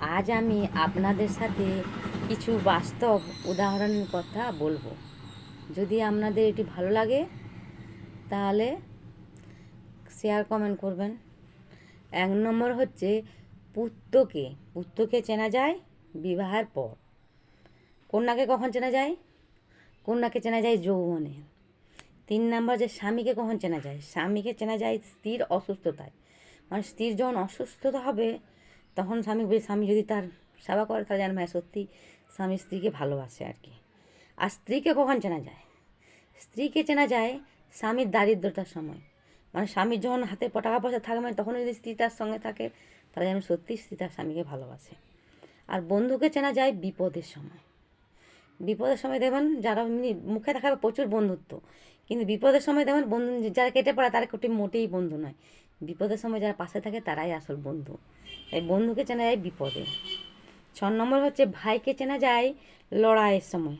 আজ আমি আপনাদের সাথে কিছু বাস্তব উদাহরণের কথা বলব। যদি আপনাদের এটি ভালো লাগে, তাহলে শেয়ার কমেন্ট করবেন। এক নম্বর হচ্ছে পুত্রকে পুত্রকে চেনা যায় বিবাহের পর। কন্যাকে কখন চেনা যায়? কন্যাকে চেনা যায় যৌবনে। তিন নম্বর যে স্বামীকে কখন চেনা যায়? স্বামীকে চেনা যায় স্ত্রীর অসুস্থতায়। মানে স্ত্রীর যখন অসুস্থতা হবে তখন স্বামী স্বামী যদি তার সেবা করে, তাহলে জানবে হ্যাঁ সত্যি স্বামী স্ত্রীকে ভালোবাসে আর কি। আর স্ত্রীকে কখন চেনা যায়? স্ত্রীকে চেনা যায় স্বামীর দারিদ্রতার সময়। মানে স্বামীর যখন হাতে টাকা পয়সা থাকবে তখন যদি স্ত্রী তার সঙ্গে থাকে, তাহলে যেন সত্যি স্ত্রী তার স্বামীকে ভালোবাসে। আর বন্ধুকে চেনা যায় বিপদের সময়। বিপদের সময় দেখবেন যারা মুখে দেখাবে প্রচুর বন্ধুত্ব। কিন্তু বিপদের সময় দেখবেন বন্ধু যারা কেটে পড়ে, তারা কোটি মোটেই বন্ধু নয়। বিপদের সময় যারা পাশে থাকে তারাই আসল বন্ধু। এই বন্ধুকে চেনা যায় বিপদে। ছ নম্বর হচ্ছে, ভাইকে চেনা যায় লড়াইয়ের সময়।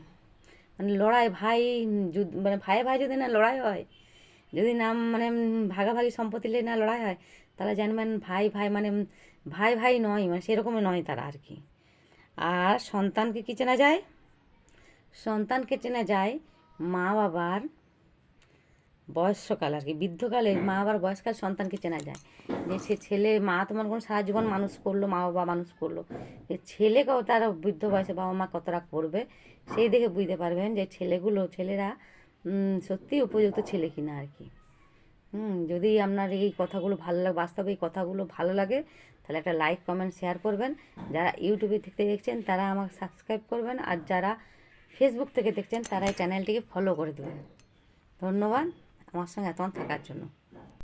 মানে লড়াই, ভাই যুদ্ধ মানে ভাই ভাই যদি না লড়াই হয়, যদি না মানে ভাগাভাগি সম্পত্তি নিয়ে না লড়াই হয়, তাহলে জানবেন ভাই ভাই মানে ভাই ভাই নয় মানে সেরকমই নয় তারা আর কি। আর সন্তানকে কী চেনা যায়? সন্তানকে চেনা যায় মা বাবার বয়স্ককাল আর কি। বৃদ্ধকালে মা বাবার বয়সকাল সন্তানকে চেনা যায়। যে সে ছেলে মা তোমার কোনো সারা জীবন মানুষ করল মা বাবা মানুষ করল। যে ছেলেকেও তার বৃদ্ধ বয়সে বাবা মা কতটা করবে সেই দেখে বুঝতে পারবেন যে ছেলেগুলো ছেলেরা সত্যিই উপযুক্ত ছেলে কিনা আর কি। হুম যদি আপনার এই কথাগুলো ভালো লাগে বাস্তবে এই কথাগুলো ভালো লাগে তাহলে একটা লাইক কমেন্ট শেয়ার করবেন। যারা ইউটিউবে থেকে দেখছেন তারা আমাকে সাবস্ক্রাইব করবেন। আর যারা ফেসবুক থেকে দেখছেন তারা এই চ্যানেলটিকে ফলো করে দেবেন। ধন্যবাদ। আমার সঙ্গে এতক্ষণ থাকার জন্য